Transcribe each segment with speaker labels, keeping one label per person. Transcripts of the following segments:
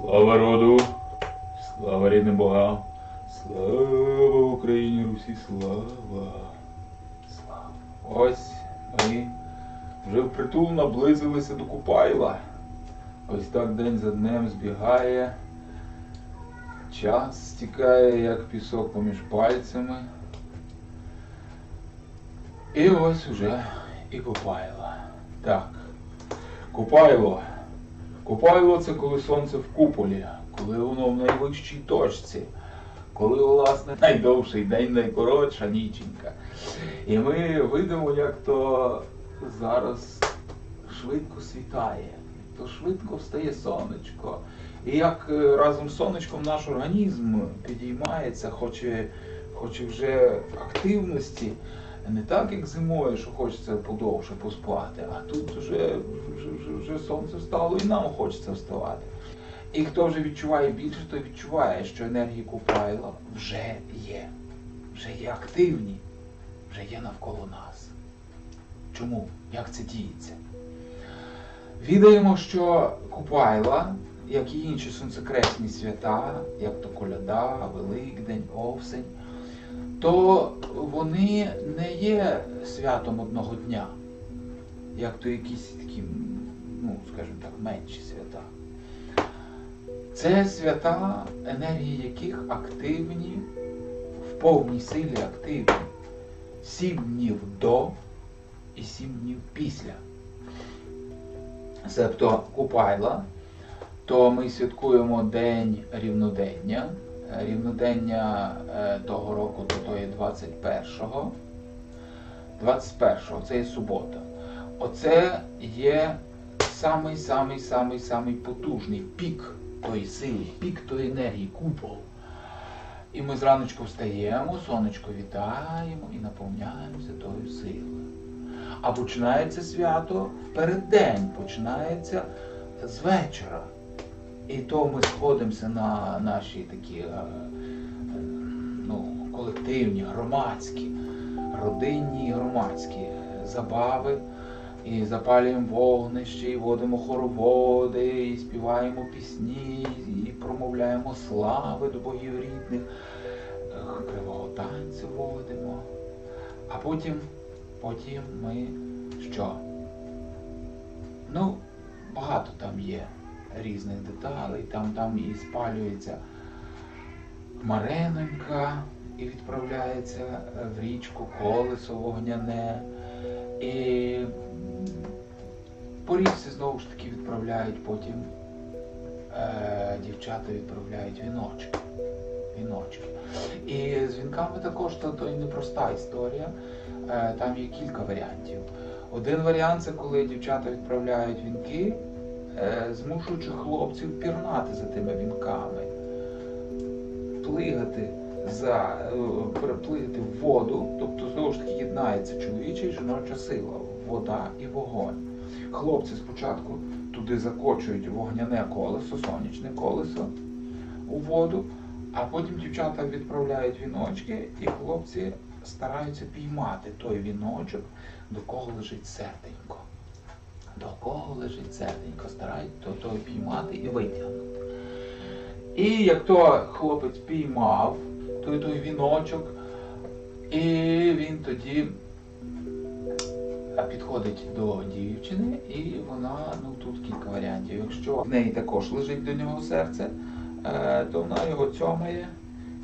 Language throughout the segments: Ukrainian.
Speaker 1: Слава роду, слава рідним богам, слава Україні, Русі, слава. Слава. Ось ми вже впритул наблизилися до Купайла. Ось так день за днем збігає. Час стікає, як пісок поміж пальцями. І ось уже і Купайло. Так. Купайло. Купайло це коли сонце в куполі, коли воно в найвищій точці, коли, власне, найдовший день, найкоротша ніченька. І ми видимо, як то зараз швидко світає, то швидко встає сонечко. І як е, разом з сонечком наш організм підіймається, хоче, хоче вже активності, не так, як зимою, що хочеться подовше поспати, а тут вже, вже, вже, сонце встало і нам хочеться вставати. І хто вже відчуває більше, той відчуває, що енергії Купайла вже є, вже є активні, вже є навколо нас. Чому? Як це діється? Відаємо, що Купайла, як і інші сонцекресні свята, як то Коляда, Великдень, Овсень, то вони не є святом одного дня, як то якісь такі, ну, скажімо так, менші свята. Це свята, енергії яких активні, в повній силі активні. Сім днів до і сім днів після. Себто Купайла, то ми святкуємо День рівнодення. Е, Рівнодення е, того року то, то є 21-го. 21-го, це є субота. Оце є самий самий самий самий потужний пік тої сили, пік тої енергії, купол. І ми зраночку встаємо, сонечко вітаємо і наповняємося тою силою. А починається свято в переддень, починається з вечора. І то ми сходимося на наші такі е, е, ну, колективні, громадські, родинні громадські забави. І запалюємо вогнище, і водимо хороводи, і співаємо пісні, і промовляємо слави до богів рідних, кривого танцю водимо. А потім, потім ми що? Ну, багато там є різних деталей. Там, там і спалюється Маренонька і відправляється в річку колесо вогняне. І по річці знову ж таки відправляють потім е, дівчата відправляють віночки. віночки. І з вінками також то, то і непроста історія. Е, там є кілька варіантів. Один варіант це коли дівчата відправляють вінки, е, змушуючи хлопців пірнати за тими вінками, плигати за е, переплигати в воду, тобто знову ж таки єднається чоловіча і жіноча сила, вода і вогонь. Хлопці спочатку туди закочують вогняне колесо, сонячне колесо у воду, а потім дівчата відправляють віночки, і хлопці стараються піймати той віночок, до кого лежить серденько. До кого лежить серденько, стараються то, то піймати і витягнути. І як то хлопець піймав той той віночок, і він тоді підходить до дівчини, і вона, ну тут кілька варіантів. Якщо в неї також лежить до нього серце, е, то вона його цьомає,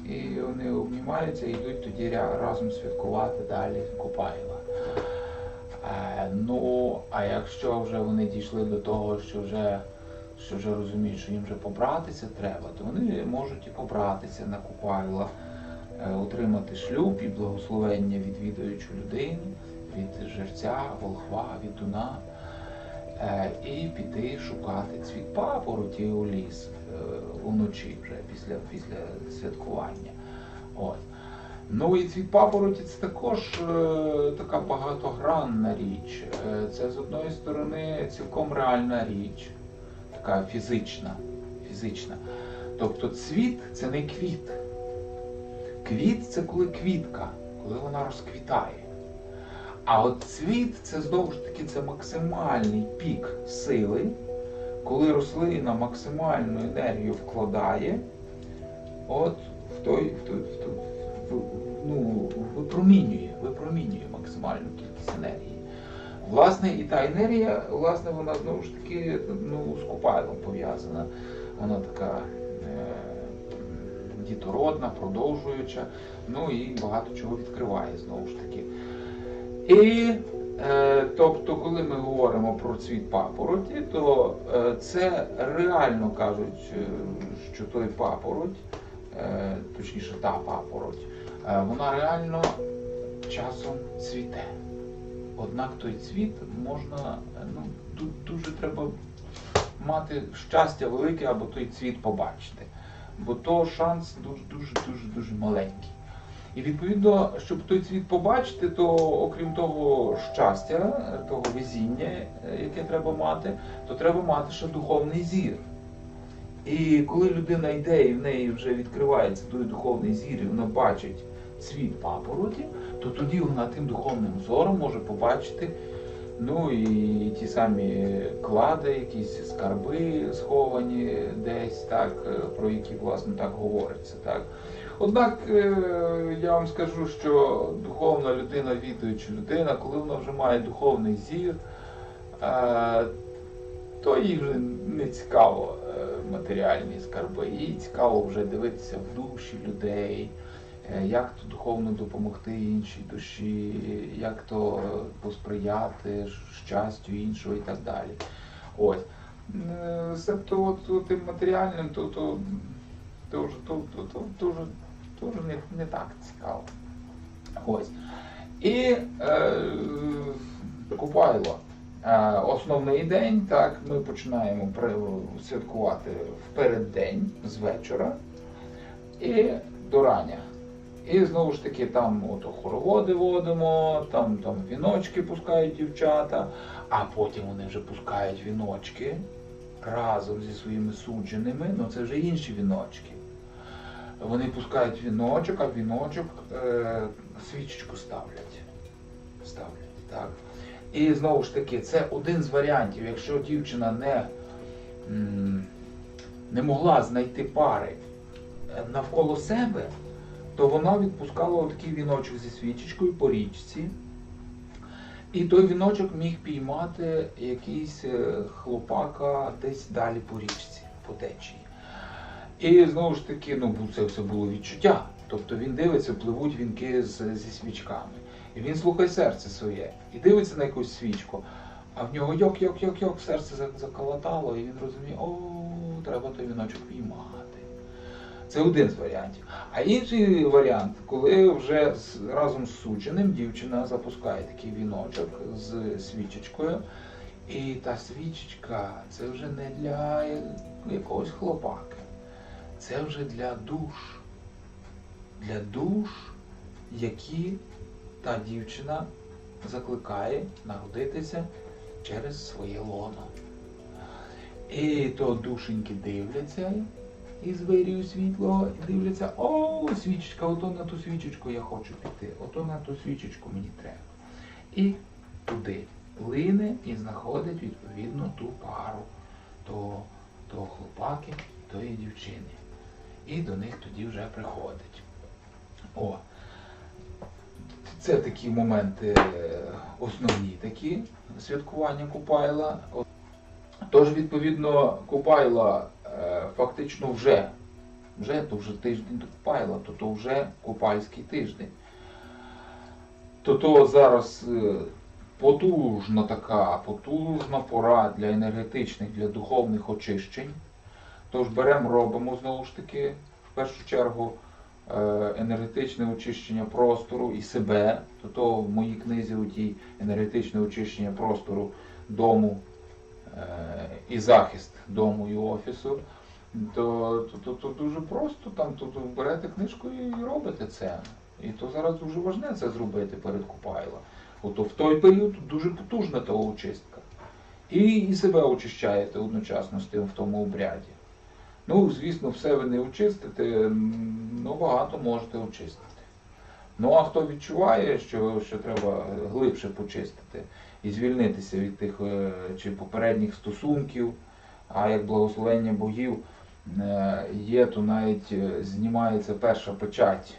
Speaker 1: і вони обнімаються і йдуть тоді разом святкувати далі Купайла. Е, ну, а якщо вже вони дійшли до того, що вже що вже розуміють, що їм вже побратися треба, то вони можуть і побратися на Купайла, е, отримати шлюб і благословення від відаючу людину, від жерця, волхва, від дуна, е, і піти шукати цвіт папороті у ліс уночі вже після, після святкування. От. Ну і цвіт папороті це також е, така багатогранна річ. Е, це з одної сторони цілком реальна річ, така фізична. фізична. Тобто цвіт це не квіт. Квіт це коли квітка, коли вона розквітає. А от цвіт це знову ж таки це максимальний пік сили, коли рослина максимальну енергію вкладає, от в той, в той, в той в- ну, випромінює, випромінює максимальну кількість енергії. Власне, і та енергія, власне, вона знову ж таки ну, з купайлом пов'язана. Вона така е, дітородна, продовжуюча, ну і багато чого відкриває знову ж таки. І е, тобто, коли ми говоримо про цвіт папороті, то е, це реально кажуть, е, що той папороть, е, точніше та папороть, вона реально часом цвіте. Однак той цвіт можна, е, ну, ду- дуже треба мати щастя велике, або той цвіт побачити. Бо то шанс дуже дуже дуже дуже маленький. І відповідно, щоб той цвіт побачити, то окрім того щастя, е, того везіння, е, яке треба мати, то треба мати ще духовний зір. І коли людина йде і в неї вже відкривається той духовний зір, і вона бачить цвіт папороті, то тоді вона тим духовним зором може побачити ну і ті самі клади, якісь скарби сховані десь, так, е, про які власне так говориться. Так. Однак е, я вам скажу, що духовна людина, відуюча людина, коли вона вже має духовний зір, е, то їй вже не цікаво матеріальні скарби, їй цікаво вже дивитися в душі людей, як то духовно допомогти іншій душі, як то е, посприяти щастю іншого і так далі. Ось. Е, Себто от, тим матеріальним, то, то, то, вже- то, то, то, то, то не, не так цікаво. Ось. І е, Купайло. Е, Основний день, так, ми починаємо святкувати в переддень з вечора і до рання. І знову ж таки там ото хороводи водимо, там, там віночки пускають дівчата, а потім вони вже пускають віночки разом зі своїми судженими, ну це вже інші віночки. Вони пускають віночок, а віночок е, свічечку ставлять. Ставлять, так. І знову ж таки, це один з варіантів. Якщо дівчина не, не могла знайти пари е, навколо себе, то вона відпускала такий віночок зі свічечкою по річці. І той віночок міг піймати якийсь е, хлопака десь далі по річці, по течії. І знову ж таки, ну це все було відчуття. Тобто він дивиться, пливуть вінки з, зі свічками. І він слухає серце своє і дивиться на якусь свічку, а в нього йок, йок, йок, йок, серце зак- заколотало, і він розуміє, о, треба той віночок піймати. Це один з варіантів. А інший варіант, коли вже разом з судженим дівчина запускає такий віночок з свічечкою. І та свічечка це вже не для якогось хлопаки, це вже для душ. Для душ, які та дівчина закликає народитися через своє лоно. І то душеньки дивляться із вирію світло і дивляться, о, свічечка, ото на ту свічечку я хочу піти, ото на ту свічечку мені треба. І туди лине і знаходить відповідно ту пару того, того хлопаки, тої дівчини. І до них тоді вже приходить. О, це такі моменти е, основні такі святкування Купайла. Тож, відповідно, Купайла фактично вже, вже то вже тиждень до Купайла, то то вже Купальський тиждень. То то зараз е, потужна така, потужна пора для енергетичних, для духовних очищень. Тож беремо, робимо знову ж таки, в першу чергу, е, енергетичне очищення простору і себе. То, то в моїй книзі у тій енергетичне очищення простору дому е, і захист дому і офісу. То, то, то, то дуже просто там то, то берете книжку і робите це. І то зараз дуже важне це зробити перед Купайла. Ото в той період дуже потужна та очистка. І, і себе очищаєте одночасно з тим в тому обряді. Ну, звісно, все ви не очистите, ну багато можете очистити. Ну а хто відчуває, що, що треба глибше почистити і звільнитися від тих е, чи попередніх стосунків, А як благословення богів е, є, то навіть е, знімається перша печать,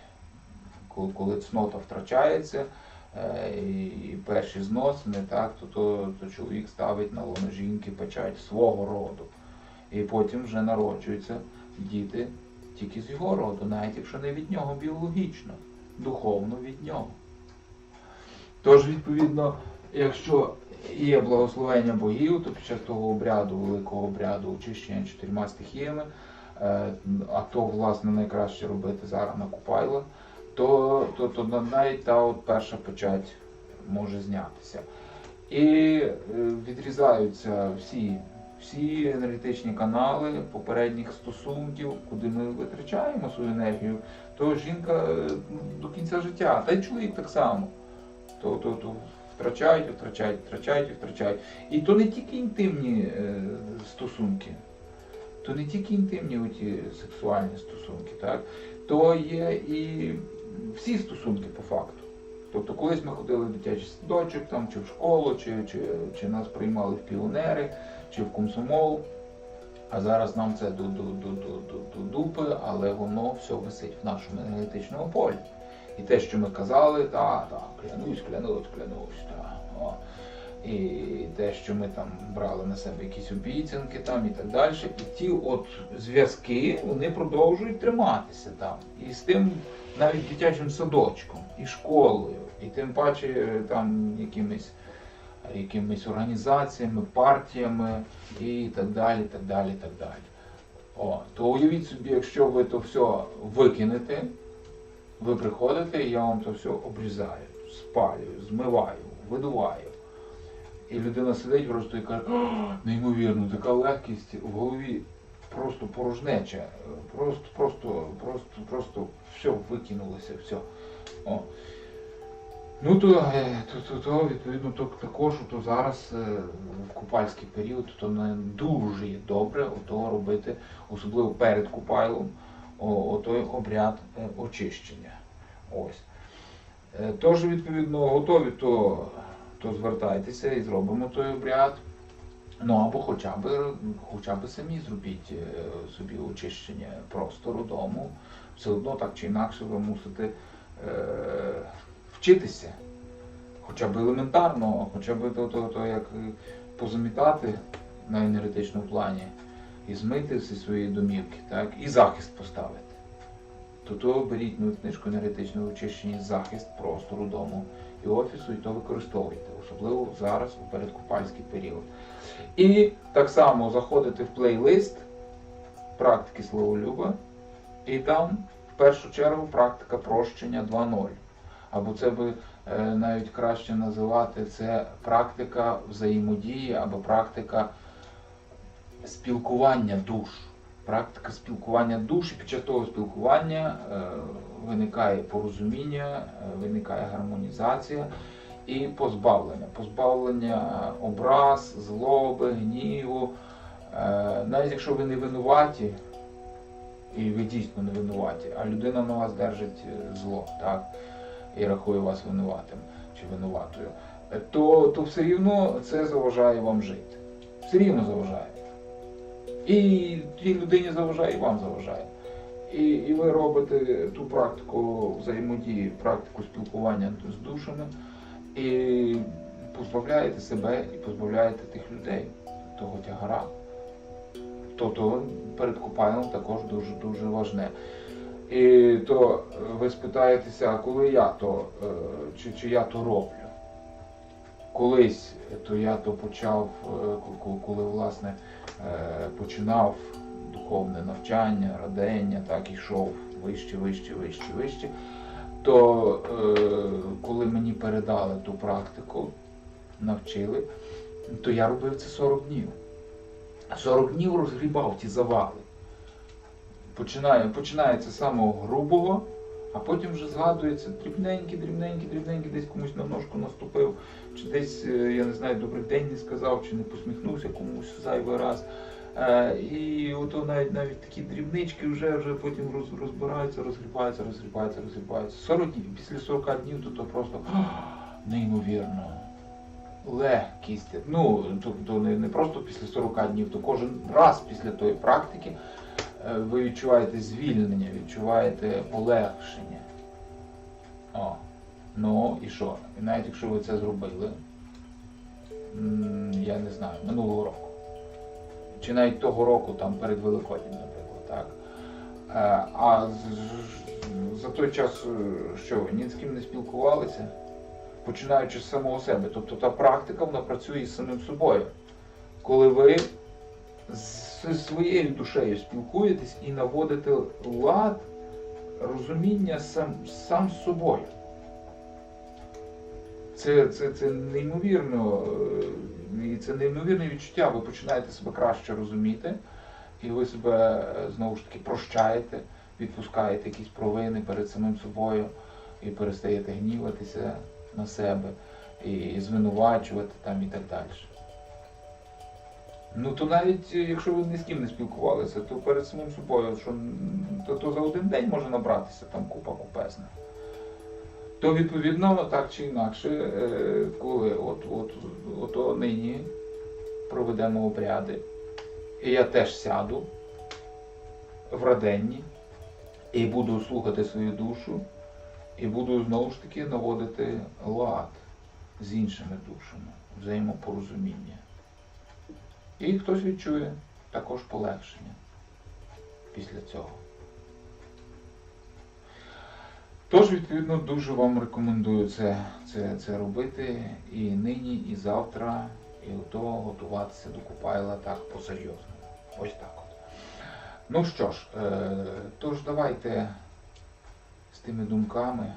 Speaker 1: коли, цнота втрачається, і перші зносини, так, то, то, то чоловік ставить на лоно жінки печать свого роду. І потім вже народжуються діти тільки з його роду, навіть якщо не від нього біологічно, духовно від нього. Тож, відповідно, якщо є благословення богів, то під час того обряду, великого обряду очищення чотирма стихіями, е, а то, власне, найкраще робити зараз на Купайло, то, то, то навіть та от перша печать може знятися. І е, відрізаються всі, всі енергетичні канали попередніх стосунків, куди ми витрачаємо свою енергію, то жінка е, до кінця життя, та й чоловік так само. То, то, то втрачають, втрачають, втрачають, втрачають. І то не тільки інтимні е, стосунки, то не тільки інтимні оті сексуальні стосунки, так? то є і всі стосунки по факту. Тобто колись ми ходили в дитячий садочок, там, чи в школу, чи, чи, чи нас приймали в піонери, чи в комсомол. А зараз нам це до, до, до, до, до, до дупи, але воно все висить в нашому енергетичному полі. І те, що ми казали, та, та, клянусь, клянусь, клянусь, та. І те, що ми там брали на себе якісь обіцянки там і так далі. І ті от зв'язки вони продовжують триматися там. І з тим навіть дитячим садочком, і школою, і тим паче е, там якимись, якимись організаціями, партіями і так далі, так далі, так далі. О, то уявіть собі, якщо ви то все викинете, ви приходите, і я вам то все обрізаю, спалюю, змиваю, видуваю. І людина сидить просто і каже, «О, неймовірно, така легкість в голові просто порожнеча, просто, просто, просто, просто все викинулося, все. О. Ну то, е, то, то, то відповідно то, також то зараз е, в купальський період то не дуже добре ото робити, особливо перед купайлом, о, отой обряд е, очищення. Ось. Е, Тож, відповідно, готові, то, то звертайтеся і зробимо той обряд. Ну або хоча б, хоча б самі зробіть е, собі очищення простору дому. Все одно так чи інакше ви мусите е, вчитися. Хоча б елементарно, хоча б то, то, то як позамітати на енергетичному плані і змити всі свої домівки, так, і захист поставити. То то беріть ну, книжку енергетичного очищення захист простору дому і офісу, і то використовуйте, особливо зараз у передкупальський період. І так само заходите в плейлист практики словолюба, і там в першу чергу практика прощення 2.0. Або це би е, навіть краще називати це практика взаємодії або практика спілкування душ. Практика спілкування душ, і під час того спілкування е, виникає порозуміння, е, виникає гармонізація і позбавлення. Позбавлення образ, злоби, гніву. Е, навіть якщо ви не винуваті, і ви дійсно не винуваті, а людина на вас держить зло, так, і рахує вас винуватим чи винуватою, то, то все рівно це заважає вам жити. Все рівно заважає. І тій людині заважає, і вам заважає. І, і ви робите ту практику взаємодії, практику спілкування з душами, і позбавляєте себе і позбавляєте тих людей того тягара. Тобто перед купанням також дуже дуже важне. І то е, ви спитаєтеся, а коли я то, е, чи, чи я то роблю? Колись то я то почав, е, коли власне починав духовне навчання, радення, так йшов вище, вище, вище, вище. То е, коли мені передали ту практику, навчили, то я робив це 40 днів. 40 днів розгрібав ті завали. Починає, починається з самого грубого, а потім вже згадується дрібненький, дрібненький, дрібненький, десь комусь на ножку наступив, чи десь, е, я не знаю, добрий день не сказав, чи не посміхнувся комусь зайвий раз. Е, І ото навіть навіть такі дрібнички вже, вже потім розбираються, розгрібаються, розгрібаються, розгрібаються. 40 днів, після 40 днів то, то просто неймовірно. легкість. Ну, тобто не, не просто після 40 днів, то кожен раз після тої практики ви відчуваєте звільнення, відчуваєте полегшення. О. Ну і що? І навіть якщо ви це зробили, я не знаю, минулого року. Чи навіть того року, там перед Великоднем, наприклад, так. Е, А за той час, е, що ви ні з ким не спілкувалися, починаючи з самого себе. Тобто та практика вона працює із самим собою. Коли ви зі своєю душею спілкуєтесь і наводите лад, розуміння сам, сам з собою. Це, це, це неймовірно, е, це неймовірне відчуття. Ви починаєте себе краще розуміти, і ви себе е, знову ж таки прощаєте, відпускаєте якісь провини перед самим собою і перестаєте гніватися на себе і звинувачувати там і так далі. Ну то навіть е, якщо ви ні з ким не спілкувалися, то перед самим собою, що то, то за один день може набратися там купа купесна. То відповідно так чи інакше, е, коли от, от, от, от нині проведемо обряди, і я теж сяду в раденні і буду слухати свою душу, і буду знову ж таки наводити лад з іншими душами, взаємопорозуміння. І хтось відчує також полегшення після цього. Тож, відповідно, дуже вам рекомендую це, це, це робити і нині, і завтра, і ото готуватися до Купайла так по-серйозному. Ось так от. Ну що ж, е, тож давайте з тими думками,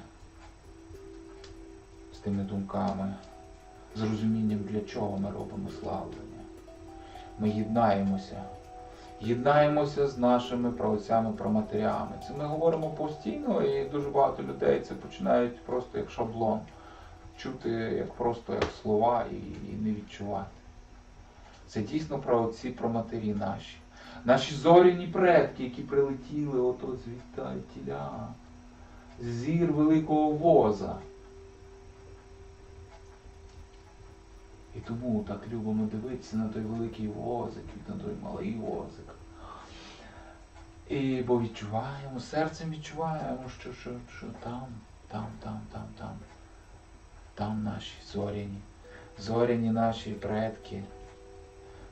Speaker 1: з тими думками, з розумінням, для чого ми робимо славлення. Ми єднаємося. Єднаємося з нашими праотцями, проматерями. Це ми говоримо постійно, і дуже багато людей це починають просто як шаблон, чути як просто як слова і, і не відчувати. Це дійсно праотці, проматері наші. Наші зоряні предки, які прилетіли ото звідтіля, зір великого воза. І тому так любимо дивитися на той великий возик, і на той малий возик. І бо відчуваємо, серцем відчуваємо, що, що, що там, там, там, там, там, там наші зоряні, зоряні наші предки.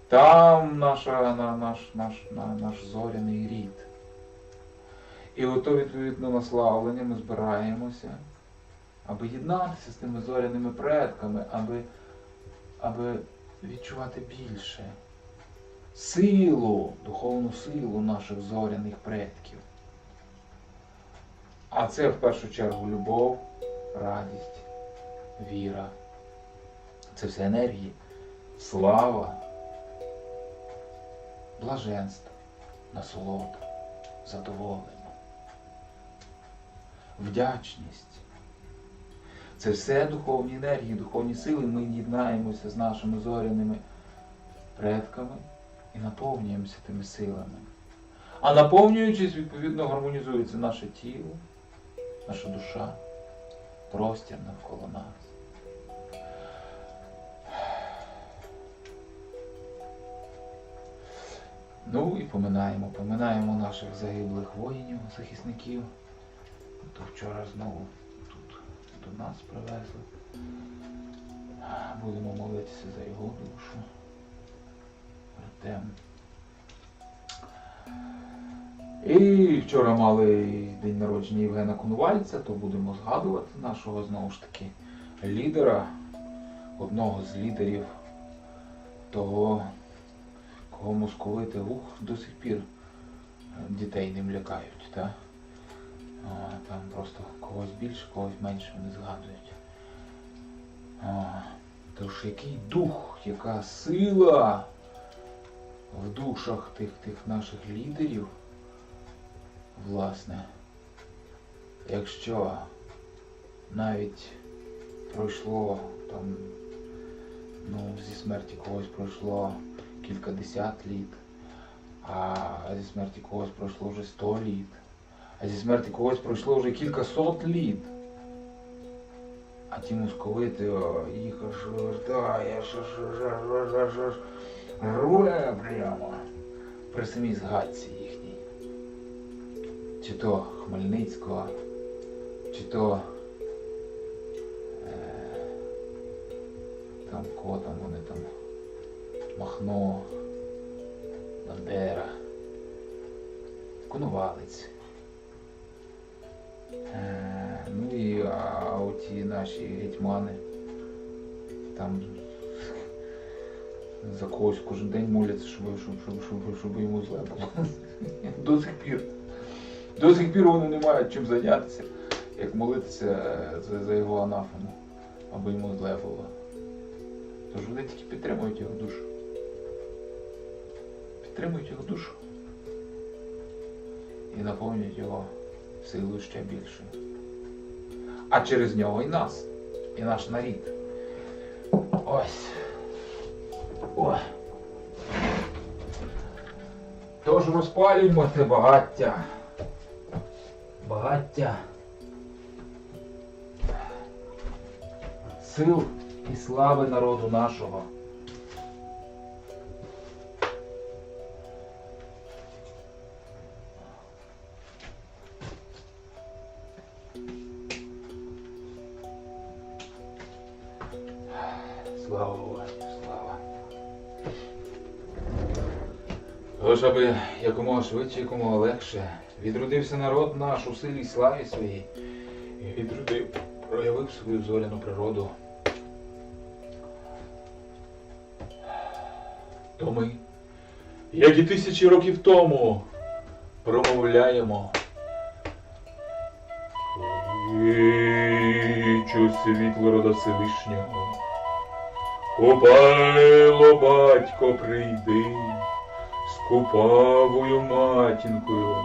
Speaker 1: Там наша, на, наш, наш, на, наш зоряний рід. І ото відповідно на славлення ми збираємося, аби єднатися з тими зоряними предками, аби аби відчувати більше силу, духовну силу наших зоряних предків. А це в першу чергу любов, радість, віра. Це все енергії, слава, блаженство, насолода, задоволення, вдячність. Це все духовні енергії, духовні сили. Ми єднаємося з нашими зоряними предками і наповнюємося тими силами. А наповнюючись, відповідно, гармонізується наше тіло, наша душа, простір навколо нас. Ну і поминаємо, поминаємо наших загиблих воїнів, захисників. То вчора знову до нас привезли. Будемо молитися за його душу. Артем. І вчора мали день народження Євгена Конувальця, то будемо згадувати нашого знову ж таки лідера, одного з лідерів того, кого московити ух, до сих пір дітей ним лякають. Та? Там просто когось більше, когось менше вони згадують. Тож який дух, яка сила в душах тих, тих наших лідерів, власне, якщо навіть пройшло там, ну, зі смерті когось пройшло кількадесят літ, а зі смерті когось пройшло вже сто літ, а зі смерті когось пройшло вже кілька сот літ. А ті московити, їх аж вертає, аж аж аж прямо при самій згадці їхній. Чи то Хмельницького, чи то е, там кого там вони там Махно, Бандера, Коновалець. Е, ну і а, оті наші гетьмани там за когось кожен день моляться, щоб, щоб, щоб, щоб, щоб йому зле було. До сих пір. До сих пір вони не мають чим зайнятися, як молитися за, за його анафему, аби йому зле було. Тож вони тільки підтримують його душу. Підтримують його душу. І наповнюють його силою ще більшою. А через нього і нас, і наш нарід. Ось. Ой. Тож розпалюємо це багаття. Багаття. Сил і слави народу нашого. Якомога швидше, якомога легше відродився народ наш у силі й славі своїй. Відродив, проявив свою зоряну природу. То ми, як і тисячі років тому, промовляємо. Кличу світло рода Всевишнього. Купайло, батько, прийди, купавою матінкою,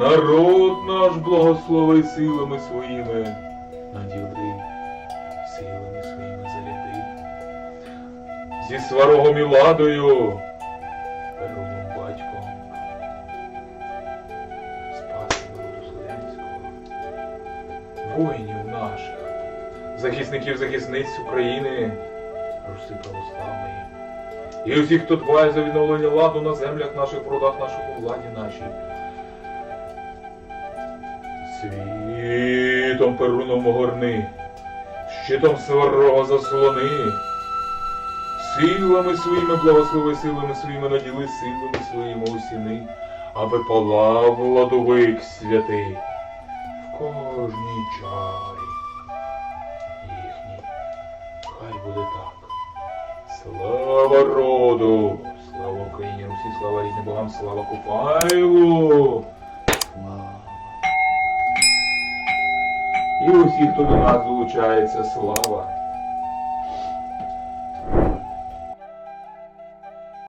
Speaker 1: народ наш благослови силами своїми, наділи, силами своїми заряди. Зі сварогом і ладою, перовим батьком, спаси народу слов'янського, воїнів наших, захисників захисниць України. Руси православної. І усіх, хто дбає за відновлення ладу на землях наших, родах наших, у владі нашій. Світом перуном огорни, щитом сварого заслони, силами своїми благослови, силами своїми наділи, силами своїми усіни, аби палав владовик святий в кожній чарі Слава роду! Слава Україні, Русі, слава рідним богам, слава Купайлу! І усі, хто до нас долучається, слава!